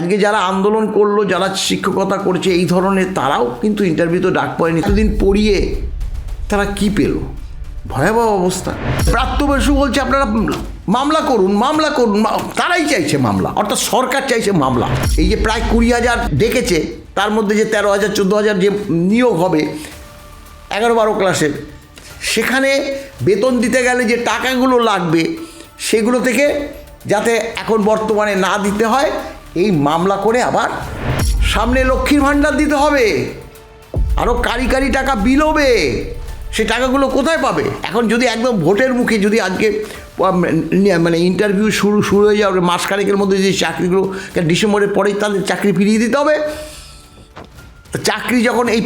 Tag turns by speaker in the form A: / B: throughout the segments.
A: আজকে যারা আন্দোলন করল, যারা শিক্ষকতা করছে, এই ধরনের তারাও কিন্তু ইন্টারভিউতে ডাক পায়নি এতদিন পড়িয়ে তারা কি পেল? ভয়াবহ অবস্থা। প্রাপ্ত বসু বলছে, আপনারা মামলা করুন মামলা করুন। তারাই চাইছে মামলা, অর্থাৎ সরকার চাইছে মামলা। এই যে প্রায় কুড়ি হাজার ডেকেছে তার মধ্যে যে তেরো হাজার, চোদ্দ হাজার যে নিয়োগ হবে, এগারো বারো ক্লাসের, সেখানে বেতন দিতে গেলে যে টাকাগুলো লাগবে, সেগুলো থেকে যাতে এখন বর্তমানে না দিতে হয় এই মামলা করে আবার সামনে লক্ষ্মীর ভাণ্ডার দিতে হবে। আরও কারি কারি টাকা বিলোবে সে টাকাগুলো কোথায় পাবে? এখন যদি একদম ভোটের মুখে যদি আজকে মানে ইন্টারভিউ শুরু শুরু হয়ে যাবে মাসখানেকের মধ্যে যদি চাকরিগুলো ডিসেম্বরের পরেই তাদের চাকরি ফিরিয়ে দিতে হবে। চাকরি যখন এই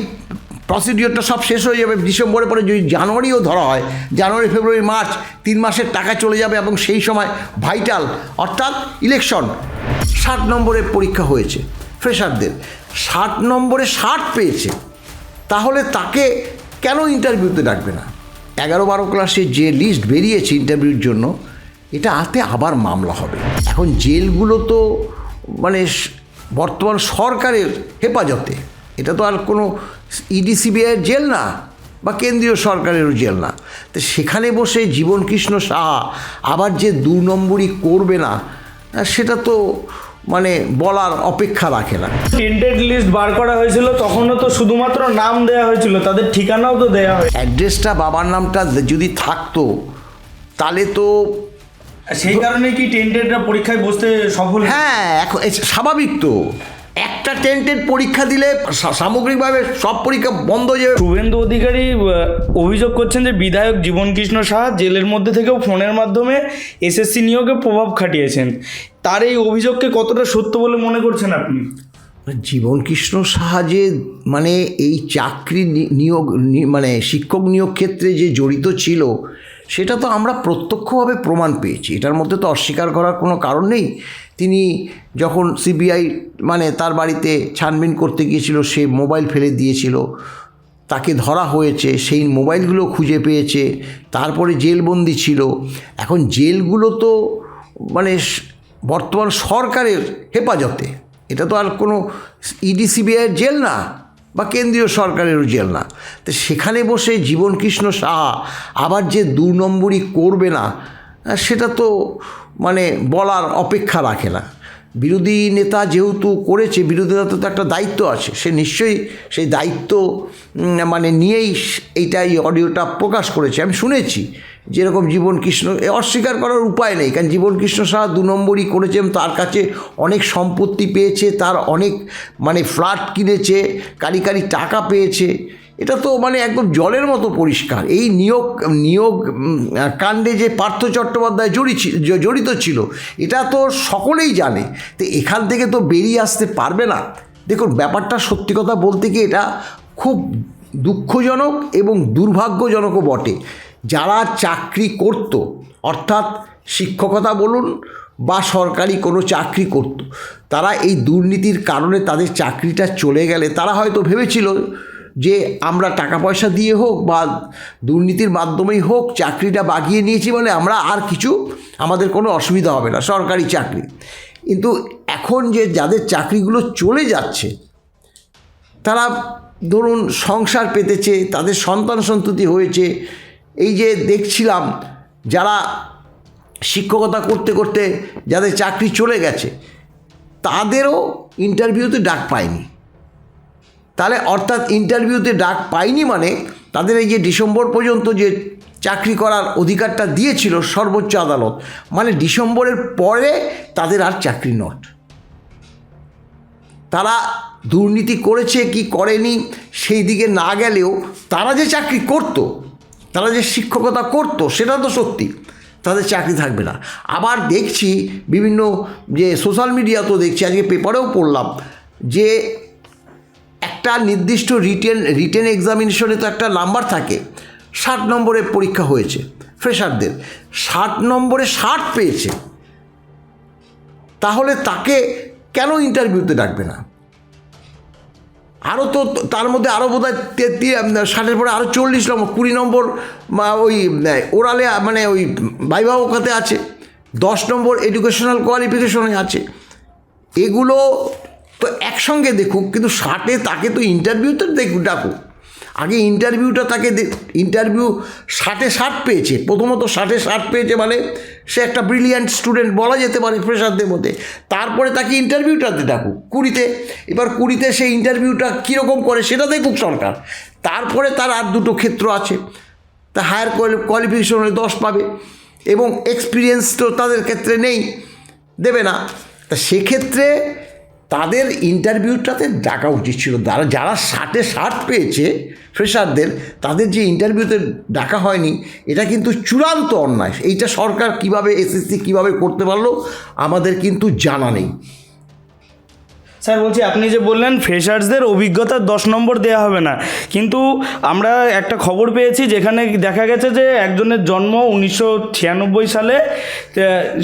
A: প্রসিডিওরটা সব শেষ হয়ে যাবে, ডিসেম্বরের পরে যদি জানুয়ারিও ধরা হয়, জানুয়ারি, ফেব্রুয়ারি, মার্চ, তিন মাসের টাকা চলে যাবে এবং সেই সময় ভাইটাল অর্থাৎ ইলেকশন ষাট নম্বরের পরীক্ষা হয়েছে, ফ্রেশারদের। ষাট নম্বরে ষাট পেয়েছে। তাহলে তাকে কেন ইন্টারভিউতে ডাকবে না? এগারো বারো ক্লাসে যে লিস্ট বেরিয়েছে ইন্টারভিউর জন্য এটা হাতে আবার মামলা হবে। এখন জেলগুলো তো মানে বর্তমান সরকারের হেফাজতে। এটা তো আর কোনো ইডি সিবিআইয়ের জেল না, বা কেন্দ্রীয় সরকারেরও জেল না। তো সেখানে বসে জীবনকৃষ্ণ সাহা আবার যে দু নম্বরই করবে না সেটা তো মানে বলার অপেক্ষা রাখে না।
B: টেন্টেড লিস্ট বার করা হয়েছিল তখনও তো শুধুমাত্র নাম দেয়া হয়েছিল তাদের ঠিকানাও তো দেওয়া হয়
A: অ্যাড্রেসটা বাবার নামটা যদি থাকতো তাহলে তো
B: সেই কারণে কি টেন্টেডরা পরীক্ষায় বসতে সফল
A: হ্যাঁ এখন স্বাভাবিক তো। একটা টেন্টের পরীক্ষা দিলে সামগ্রিকভাবে সব পরীক্ষা বন্ধ হয়ে যাবে।
B: শুভেন্দু অধিকারী অভিযোগ করছেন যে বিধায়ক জীবনকৃষ্ণ সাহা জেলের মধ্যে থেকেও ফোনের মাধ্যমে এসএসসি নিয়োগে প্রভাব খাটিয়েছেন। তার এই অভিযোগকে কতটা সত্য বলে মনে করছেন আপনি?
A: জীবনকৃষ্ণ সাহায্যে মানে এই চাকরি নিয়োগ মানে শিক্ষক নিয়োগ ক্ষেত্রে যে জড়িত ছিল সেটা তো আমরা প্রত্যক্ষভাবে প্রমাণ পেয়েছি। এটার মধ্যে তো অস্বীকার করার কোনো কারণ নেই। তিনি যখন সিবিআই মানে তার বাড়িতে ছানবিন করতে গিয়েছিল, সে মোবাইল ফেলে দিয়েছিল। তাকে ধরা হয়েছে, সেই মোবাইলগুলো খুঁজে পেয়েছে। তারপরে জেলবন্দি ছিল। এখন জেলগুলো তো মানে বর্তমান সরকারের হেফাজতে। এটা তো আর কোনো ইডি সিবিআইয়ের জেল না। বা কেন্দ্রীয় সরকারেরও জেল না। তো সেখানে বসে জীবনকৃষ্ণ সাহা আবার যে দু নম্বরই করবে না সেটা তো মানে বলার অপেক্ষা রাখে না। বিরোধী নেতা যেহেতু করেছে, বিরোধী নেতা তো একটা দায়িত্ব আছে, সে নিশ্চয়ই সেই দায়িত্ব মানে নিয়েই এইটা এই অডিওটা প্রকাশ করেছে। আমি শুনেছি যেরকম জীবন কৃষ্ণ অস্বীকার করার উপায় নেই, কারণ জীবন কৃষ্ণ সাহা দু নম্বরই করেছে এবং তার কাছে অনেক সম্পত্তি পেয়েছে, তার অনেক মানে ফ্ল্যাট কিনেছে, কারি কারি টাকা পেয়েছে। এটা তো মানে একদম জলের মতো পরিষ্কার। এই নিয়োগ নিয়োগ কাণ্ডে যে পার্থ চট্টোপাধ্যায় জড়ি জড়িত ছিল, এটা তো সকলেই জানে। তো এখান থেকে তো বেরিয়ে আসতে পারবে না। দেখুন, ব্যাপারটা সত্যি কথা বলতে কি এটা খুব দুঃখজনক এবং দুর্ভাগ্যজনকও বটে। যারা চাকরি করত, অর্থাৎ শিক্ষকতা বলুন বা সরকারি কোনো চাকরি করত, তারা এই দুর্নীতির কারণে তাদের চাকরিটা চলে গেলে তারা হয়তো ভেবেছিল যে আমরা টাকা পয়সা দিয়ে হোক বা দুর্নীতির মাধ্যমেই হোক চাকরিটা বাগিয়ে নিয়েছি বলে আমরা আর কিছু আমাদের কোনো অসুবিধা হবে না, সরকারি চাকরি। কিন্তু এখন যে যাদের চাকরিগুলো চলে যাচ্ছে, তারা ধরুন সংসার পেতেছে, তাদের সন্তান সন্ততি হয়েছে এই যে দেখছিলাম যারা শিক্ষকতা করতে করতে যাদের চাকরি চলে গেছে, তাদেরও ইন্টারভিউতে ডাক পায়নি। তাহলে অর্থাৎ ইন্টারভিউতে ডাক পায়নি মানে তাদের এই যে ডিসেম্বর পর্যন্ত যে চাকরি করার অধিকারটা দিয়েছিল সর্বোচ্চ আদালত মানে ডিসেম্বরের পরে তাদের আর চাকরি নট। তারা দুর্নীতি করেছে কি করেনি, সেই দিকে না গেলেও তারা যে চাকরি করত তারা যে শিক্ষকতা করত, সেটা তো সত্যি। তাদের চাকরি থাকবে না। আবার দেখছি বিভিন্ন যে সোশ্যাল মিডিয়া তো দেখছি, আজকে পেপারেও পড়লাম যে একটা নির্দিষ্ট রিটেন রিটেন এক্সামিনেশনে তো একটা নাম্বার থাকে। ষাট নম্বরের পরীক্ষা হয়েছে ফ্রেশারদের ষাট নম্বরে ষাট পেয়েছে। তাহলে তাকে কেন ইন্টারভিউতে ডাকবে না? আরও তো তার মধ্যে আরও বোধ হয় ষাটের পরে আরও চল্লিশ নম্বর, কুড়ি নম্বর ওই ওরালে মানে ওই বাইবাবকাতে আছে। দশ নম্বর এডুকেশনাল কোয়ালিফিকেশনে আছে। এগুলো তো একসঙ্গে দেখুক, কিন্তু ষাটে তাকে তো ইন্টারভিউতে দেখুক ডাকুক। আগে ইন্টারভিউটা তাকে ইন্টারভিউ ষাটে ষাট পেয়েছে। প্রথমত ষাটে ষাট পেয়েছে মানে সে একটা ব্রিলিয়ান্ট স্টুডেন্ট বলা যেতে পারে ফ্রেশারদের মধ্যে। তারপরে তাকে ইন্টারভিউটাতে ডাকুক কুড়িতে। এবার কুড়িতে সেই ইন্টারভিউটা কীরকম করে সেটা দেখুক সরকার। তারপরে তার আর দুটো ক্ষেত্র আছে। তা হায়ার কোয়ালিফিকেশন হলে দশ পাবে এবং এক্সপিরিয়েন্স তো তাদের ক্ষেত্রে নেই, দেবে না। তা সেক্ষেত্রে তাদের ইন্টারভিউটাতে ডাকা উচিত ছিল। তারা যারা ষাটে ষাট পেয়েছে ফ্রেশারদের তাদের যে ইন্টারভিউতে ডাকা হয়নি, এটা কিন্তু চূড়ান্ত অন্যায়। এইটা সরকার কীভাবে এসএসসি কীভাবে করতে পারল, আমাদের কিন্তু জানা নেই।
B: স্যার, বলছি, আপনি যে বললেন ফ্রেশার্সদের অভিজ্ঞতার দশ নম্বর দেওয়া হবে না। কিন্তু আমরা একটা খবর পেয়েছি যেখানে দেখা গেছে যে একজনের জন্ম উনিশশো ছিয়ানব্বই সালে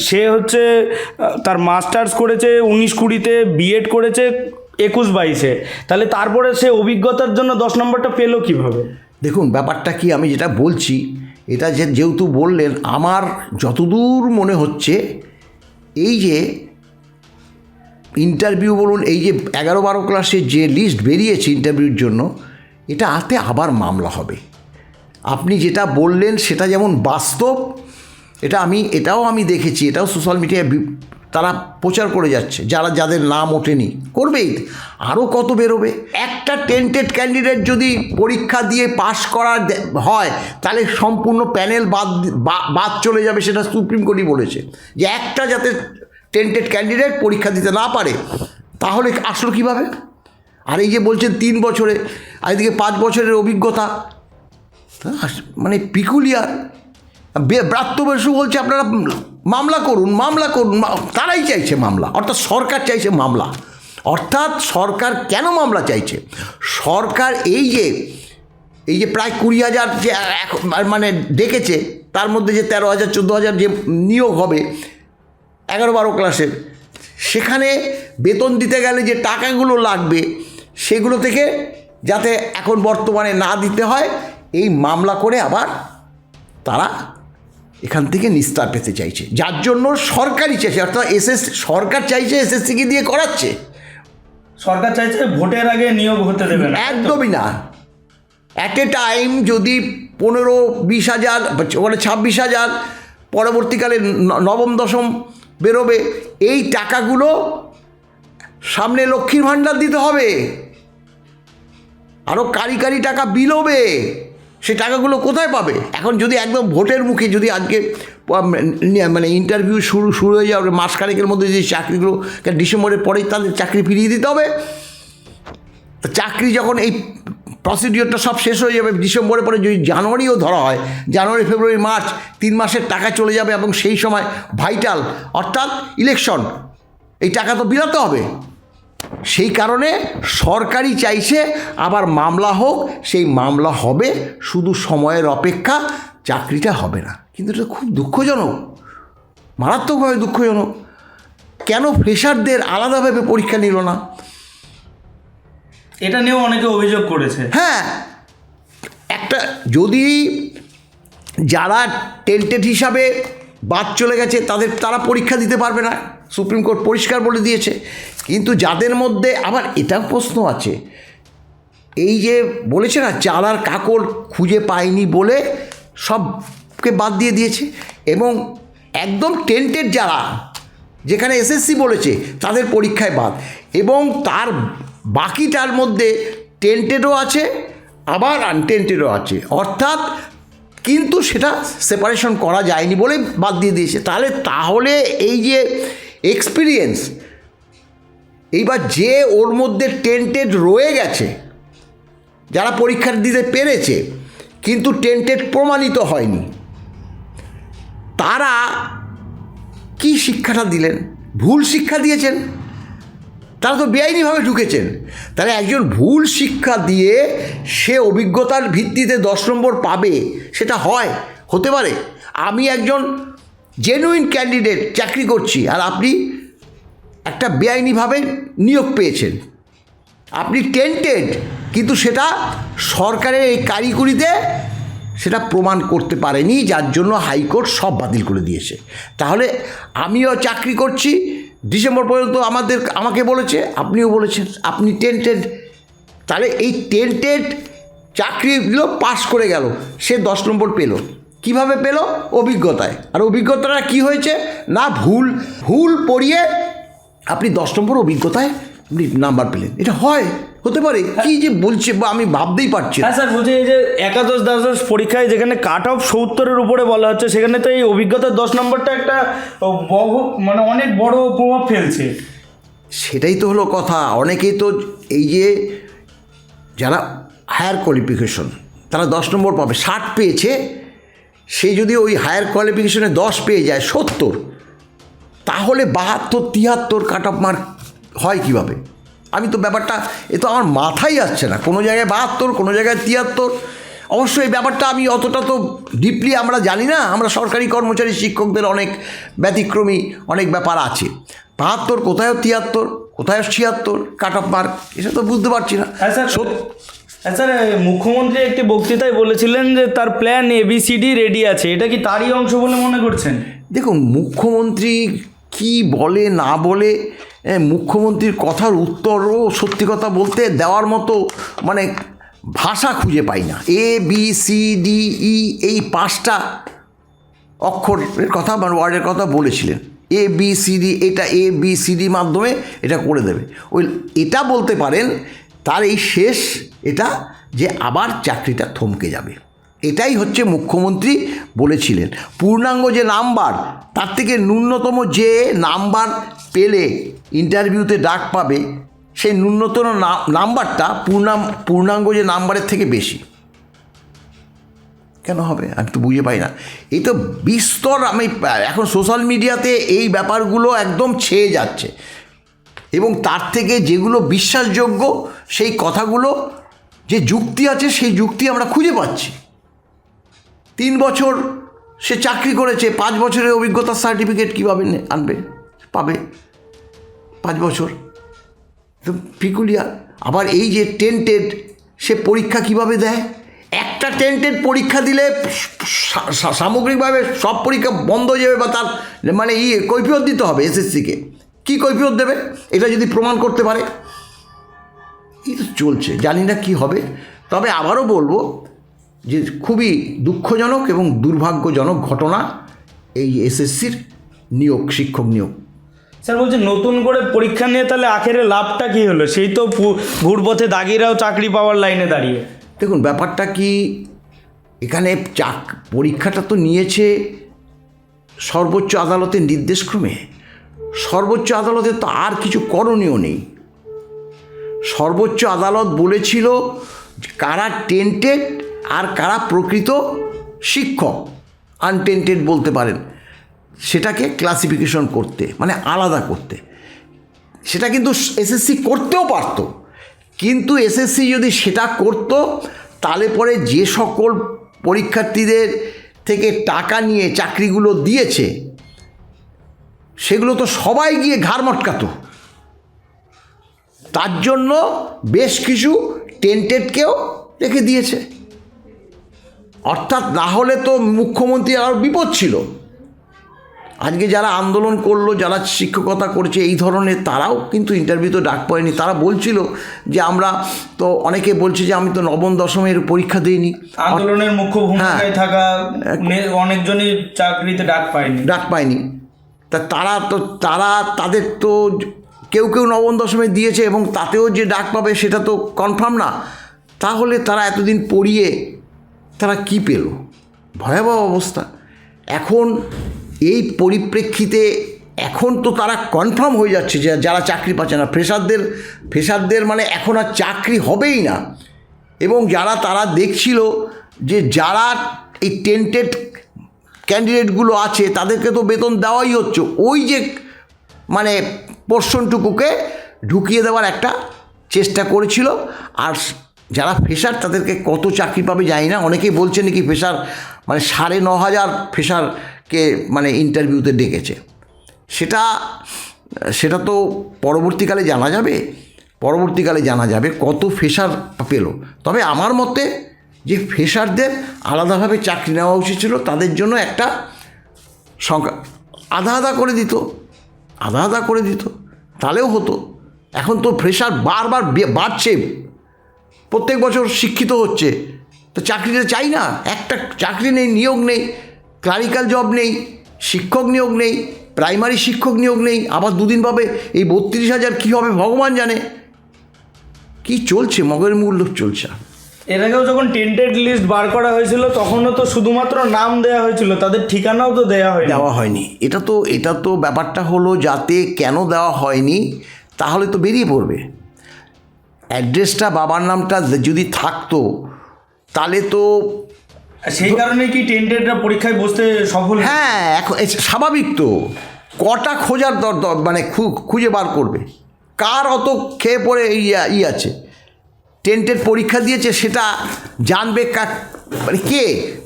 B: সে হচ্ছে, তার মাস্টার্স করেছে উনিশ কুড়িতে, বিএড করেছে একুশ বাইশে। তাহলে তারপরে সে অভিজ্ঞতার জন্য দশ নম্বরটা পেল কীভাবে?
A: দেখুন, ব্যাপারটা কি আমি যেটা বলছি, এটা যে যেহেতু বললেন, আমার যতদূর মনে হচ্ছে, এই যে ইন্টারভিউ বলুন, এই যে এগারো বারো ক্লাসের যে লিস্ট বেরিয়েছে ইন্টারভিউর জন্য, এটা হাতে আবার মামলা হবে। আপনি যেটা বললেন সেটা যেমন বাস্তব, এটা আমি, এটাও আমি দেখেছি, এটাও সোশ্যাল মিডিয়ায় তারা প্রচার করে যাচ্ছে, যারা, যাদের নাম ওঠেনি, করবেই। আরও কত বেরোবে? একটা টেন্টেড ক্যান্ডিডেট যদি পরীক্ষা দিয়ে পাশ করা দে- হয়, তাহলে সম্পূর্ণ প্যানেল বাদ বাদ চলে যাবে, সেটা সুপ্রিম কোর্টই বলেছে। যে একটা যাতে টেন্টেড ক্যান্ডিডেট পরীক্ষা দিতে না পারে, তাহলে আসলো কীভাবে? আর এই যে বলছেন তিন বছরে, আর এদিকে পাঁচ বছরের অভিজ্ঞতা মানে পিকুলিয়ার ব্রাত্য বসু বলছে আপনারা মামলা করুন মামলা করুন তারাই চাইছে মামলা, অর্থাৎ সরকার চাইছে মামলা। অর্থাৎ সরকার কেন মামলা চাইছে? সরকার এই যে এই যে প্রায় কুড়ি হাজার যে মানে ডেকেছে, তার মধ্যে যে তেরো হাজার, চোদ্দ হাজার যে নিয়োগ হবে এগারো বারো ক্লাসের সেখানে বেতন দিতে গেলে যে টাকাগুলো লাগবে সেগুলো থেকে যাতে এখন বর্তমানে না দিতে হয় এই মামলা করে আবার তারা এখান থেকে নিস্তার পেতে চাইছে। যার জন্য সরকারই চাইছে অর্থাৎ এসএস সরকার চাইছে এসএসসিকে দিয়ে করাচ্ছে।
B: সরকার চাইছে ভোটের আগে নিয়োগ হতে দেবে না।
A: একদমই না। অ্যাট এ টাইম যদি পনেরো বিশ হাজার ওখানে ছাব্বিশ হাজার পরবর্তীকালে নবম দশম বেরোবে। এই টাকাগুলো সামনে লক্ষ্মীর ভাণ্ডার দিতে হবে। আরও কারি কারি টাকা বিলোবে। সে টাকাগুলো কোথায় পাবে? এখন যদি একদম ভোটের মুখে যদি আজকে মানে ইন্টারভিউ শুরু শুরু হয়ে যাবে মাসখানেকের মধ্যে যে চাকরিগুলো, ডিসেম্বরের পরেই তাদের চাকরি ফিরিয়ে দিতে হবে। চাকরি যখন এই প্রসিডিওরটা সব শেষ হয়ে যাবে, ডিসেম্বরের পরে যদি জানুয়ারিও ধরা হয়, জানুয়ারি, ফেব্রুয়ারি, মার্চ, তিন মাসের টাকা চলে যাবে এবং সেই সময় ভাইটাল অর্থাৎ ইলেকশন এই টাকা তো বিলাতে হবে। সেই কারণে সরকারই চাইছে আবার মামলা হোক, সেই মামলা হবে, শুধু সময়ের অপেক্ষা, চাকরিটা হবে না। কিন্তু এটা খুব দুঃখজনক, মারাত্মকভাবে দুঃখজনক। কেন ফ্রেশারদের আলাদাভাবে পরীক্ষা নিল না?
B: এটা নিয়েও অনেকে অভিযোগ করেছে।
A: হ্যাঁ। একটা যদি যারা টেন্টেড হিসাবে বাদ চলে গেছে, তাদের, তারা পরীক্ষা দিতে পারবে না। সুপ্রিম কোর্ট পরিষ্কার বলে দিয়েছে। কিন্তু যাদের মধ্যে আবার এটাও প্রশ্ন আছে, এই যে বলেছে না, চালার কাকড় খুঁজে পায়নি বলে সবকে বাদ দিয়ে দিয়েছে। এবং একদম টেন্টেড যারা, যেখানে এসএসসি বলেছে, তাদের পরীক্ষায় বাদ। এবং তার বাকিটার মধ্যে টেন্টেডও আছে, আবার আনটেন্টেডও আছে। অর্থাৎ কিন্তু সেটা সেপারেশন করা যায়নি বলে বাদ দিয়ে দিয়েছে। তাহলে তাহলে এই যে এক্সপিরিয়েন্স এইবার যে ওর মধ্যে টেন্টেড রয়ে গেছে, যারা পরীক্ষা দিতে পেরেছে, কিন্তু টেন্টেড প্রমাণিত হয়নি, তারা কি শিক্ষাটা দিলেন? ভুল শিক্ষা দিয়েছেন? তারা তো বেআইনিভাবে ঢুকেছেন। তাহলে একজন ভুল শিক্ষা দিয়ে সে অভিজ্ঞতার ভিত্তিতে দশ নম্বর পাবে, সেটা হয়, হতে পারে। আমি একজন জেনুইন ক্যান্ডিডেট চাকরি করছি, আর আপনি একটা বেআইনিভাবে নিয়োগ পেয়েছেন। আপনি টেন্টেড কিন্তু সেটা সরকারের এই কারিগরিতে সেটা প্রমাণ করতে পারেনি, যার জন্য হাইকোর্ট সব বাতিল করে দিয়েছে। তাহলে আমিও চাকরি করছি ডিসেম্বর পর্যন্ত আমাদের, আমাকে বলেছে, আপনিও বলেছেন, আপনি টেন্টেড তাহলে এই টেন্টেড চাকরিগুলো পাশ করে গেল, সে দশ নম্বর পেল। কীভাবে পেল? অভিজ্ঞতায়। আর অভিজ্ঞতাটা কি হয়েছে? না, ভুল ভুল পড়িয়ে আপনি দশ নম্বর অভিজ্ঞতায় আপনি নাম্বার পেলেন। এটা হয়। হতে পারে। কি যে বলছে বা আমি ভাবতেই পারছি
B: হ্যাঁ স্যার বলছি এই যে একাদশ দ্বাদশ পরীক্ষায় যেখানে কাট অফ সত্তরের উপরে বলা হচ্ছে সেখানে তো এই অভিজ্ঞতার দশ নম্বরটা একটা বহু মানে অনেক বড় প্রভাব ফেলছে।
A: সেটাই তো হলো কথা। অনেকেই তো এই যে যারা হায়ার কোয়ালিফিকেশন তারা দশ নম্বর পাবে। ষাট পেয়েছে সে যদি ওই হায়ার কোয়ালিফিকেশনে দশ পেয়ে যায় সত্তর তাহলে বাহাত্তর তিয়াত্তর কাট অফ মার্ক হয় কীভাবে? আমি তো ব্যাপারটা এ তো আমার মাথায় আসছে না। কোনো জায়গায় বাহাত্তর কোনো জায়গায় তিয়াত্তর। অবশ্যই এই ব্যাপারটা আমি অতটা তো ডিপলি আমরা জানি না। আমরা সরকারি কর্মচারী শিক্ষকদের অনেক ব্যতিক্রমী অনেক ব্যাপার আছে। বাহাত্তর কোথায় তিয়াত্তর কোথায় ছিয়াত্তর কাট অফ মার্ক এসব তো বুঝতে পারছি না।
B: হ্যাঁ স্যার হ্যাঁ স্যার মুখ্যমন্ত্রী একটি বক্তৃতায় বলেছিলেন যে তার প্ল্যান এবিসিডি রেডি আছে। এটা কি তারই অংশ বলে মনে করছেন?
A: দেখুন মুখ্যমন্ত্রী কি বলে না বলে মুখ্যমন্ত্রীর কথার উত্তরও সত্যি কথা বলতে দেওয়ার মতো মানে ভাষা খুঁজে পাই না। A B C D E এই পাঁচটা অক্ষরের কথা মানে ওয়ার্ডের কথা বলেছিলেন। এ বি সি ডি এটা এ বি সি ডি মাধ্যমে এটা করে দেবে। ওই, এটা বলতে পারেন, তার এই শেষ, এটা যে আবার চাকরিটা থমকে যাবে। এটাই হচ্ছে মুখ্যমন্ত্রী বলেছিলেন। পূর্ণাঙ্গ যে নাম্বার, তার থেকে ন্যূনতম যে নাম্বার পেলে ইন্টারভিউতে ডাক পাবে, সেই ন্যূনতম নাম্বারটা পূর্ণাম পূর্ণাঙ্গ যে নাম্বারের থেকে বেশি। কেন হবে? আমি তো বুঝে পাই না। এই তো বিস্তর আমি, এখন সোশ্যাল মিডিয়াতে এই ব্যাপারগুলো একদম ছেয়ে যাচ্ছে। এবং তার থেকে যেগুলো বিশ্বাসযোগ্য, সেই কথাগুলো, যে যুক্তি আছে, সেই যুক্তি আমরা খুঁজে পাচ্ছি। তিন বছর সে চাকরি করেছে, পাঁচ বছরের অভিজ্ঞতার সার্টিফিকেট কীভাবে আনবে? পাবে। পাঁচ বছর। তো পিকুলিয়ার। আবার এই যে টেন্টেড সে পরীক্ষা কীভাবে দেয়? একটা টেন্টেড পরীক্ষা দিলে সামগ্রিকভাবে সব পরীক্ষা বন্ধ হয়ে যাবে বা তার মানে ই কৈফিয়ত দিতে হবে এসএসসিকে। কি কৈফিয়ত দেবে? এটা যদি প্রমাণ করতে পারে। এই তো চলছে। জানি না কি হবে। তবে আবারও বলব যে খুবই দুঃখজনক এবং দুর্ভাগ্যজনক ঘটনা এই এসএসসির নিয়োগ শিক্ষক নিয়োগ।
B: স্যার বলছে নতুন করে পরীক্ষা নিয়ে তাহলে আখেরে লাভটা কি হলো? সেই তো ঘুরপথে দাগিরাও চাকরি পাওয়ার লাইনে দাঁড়িয়ে।
A: দেখুন ব্যাপারটা কি এখানে চাক পরীক্ষাটা তো নিয়েছে সর্বোচ্চ আদালতের নির্দেশক্রমে। সর্বোচ্চ আদালতে তো আর কিছু করণীয় নেই। সর্বোচ্চ আদালত বলেছিল কারা টেন্টেড আর কারা প্রকৃত শিক্ষক? আনটেন্টেড বলতে পারেন। সেটাকে ক্লাসিফিকেশন করতে মানে আলাদা করতে। সেটা কিন্তু এসএসসি করতেও পারত। কিন্তু এসএসসি যদি সেটা করত, তাহলে পরে যে সকল পরীক্ষার্থীদের থেকে টাকা নিয়ে চাকরিগুলো দিয়েছে, সেগুলো তো সবাই গিয়ে ঘাড় মটকাতো। তার জন্য বেশ কিছু টেন্টেডকেও রেখে দিয়েছে। অর্থাৎ না হলে তো মুখ্যমন্ত্রী আর বিপদ ছিল। আজকে যারা আন্দোলন করল যারা শিক্ষকতা করছে এই ধরনের তারাও কিন্তু ইন্টারভিউতে ডাক পায়নি তারা বলছিল যে আমরা তো অনেকে বলছে যে আমি তো নবম দশমের পরীক্ষা দিইনি।
B: আন্দোলনের মুখ্য ভূমিকায় থাকা অনেকজনই চাকরিতে ডাক পায়নি।
A: ডাক পায়নি। তা তারা তো তারা তাদের তো কেউ কেউ নবম দশমে দিয়েছে এবং তাতেও যে ডাক পাবে সেটা তো কনফার্ম না। তাহলে তারা এতদিন পড়িয়ে তারা কি পেল? ভয়াবহ অবস্থা। এখন এই পরিপ্রেক্ষিতে এখন তো তারা কনফার্ম হয়ে যাচ্ছে যে যারা চাকরি পাচ্ছে না। ফ্রেশারদের ফ্রেশারদের মানে এখন আর চাকরি হবেই না। এবং যারা তারা দেখছিল যে যারা এই টেন্টেড ক্যান্ডিডেটগুলো আছে, তাদেরকে তো বেতন দেওয়াই হচ্ছে। ওই যে মানে পোর্শনটুকুকে ঢুকিয়ে দেওয়ার একটা চেষ্টা করেছিল। আর যারা ফেসার তাদেরকে কত চাকরি পাবে জানি না। অনেকেই বলছে নাকি ফেসার মানে সাড়ে ন হাজার ফেসারকে মানে ইন্টারভিউতে ডেকেছে। সেটা সেটা তো পরবর্তীকালে জানা যাবে। পরবর্তীকালে জানা যাবে কত ফেসার পেল। তবে আমার মতে যে ফেসারদের আলাদাভাবে চাকরি নেওয়া উচিত ছিল, তাদের জন্য একটা সংখ্যা আধা আধা করে দিত। আধা আধা করে দিত। তাহলেও হতো। এখন তো প্রেশার বারবার বাড়ছে। প্রত্যেক বছর শিক্ষিত হচ্ছে। তো চাকরিটা চাই না একটা চাকরি নেই নিয়োগ নেই ক্লারিক্যাল জব নেই শিক্ষক নিয়োগ নেই প্রাইমারি শিক্ষক নিয়োগ নেই আবার দুদিন পাবে এই বত্রিশ হাজার কী হবে ভগবান জানে। কি চলছে? মগের মূল্য চলছে।
B: এর আগেও যখন টেন্টেড লিস্ট বার করা হয়েছিল তখনও তো শুধুমাত্র নাম দেওয়া হয়েছিল তাদের ঠিকানাও তো দেওয়া হয়
A: দেওয়া হয়নি। এটা তো এটা তো ব্যাপারটা হলো যাতে কেন দেওয়া হয়নি তাহলে তো বেরিয়ে পড়বে। অ্যাড্রেসটা বাবার নামটা যদি থাকতো তাহলে তো
B: সেই কারণে কি টেন্টেডরা পরীক্ষায় বসতে সফল
A: হ্যাঁ? এখন স্বাভাবিক তো। কটা খোঁজার দর মানে খু- খুঁজে বার করবে। কার অত খেয়ে পড়ে ইয়া ই আছে? টেন্টের পরীক্ষা দিয়েছে সেটা জানবে কা মানে কে?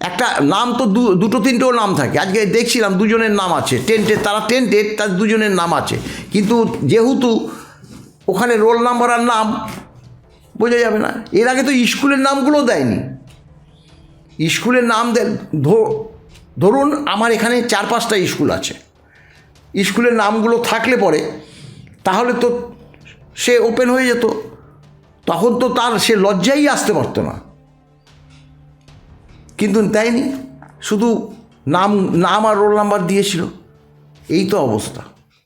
A: একটা নাম তো দু- দুটো তিনটেও নাম থাকে। আজকে দেখছিলাম দুজনের নাম আছে। টেন্টের তারা টেন্টেড তার দুজনের নাম আছে। কিন্তু যেহেতু ওখানে রোল নাম্বার আর নাম বোঝা যাবে না। এর আগে তো স্কুলের নামগুলো দেয়নি। স্কুলের নাম দেন ধরুন আমার এখানে চার পাঁচটা স্কুল আছে। স্কুলের নামগুলো থাকলে পরে তাহলে তো সে ওপেন হয়ে যেত। তখন তো তার সে লজ্জাই আসতে পারতো না। কিন্তু দেয়নি। শুধু নাম নাম আর রোল নাম্বার দিয়েছিল। এই তো অবস্থা।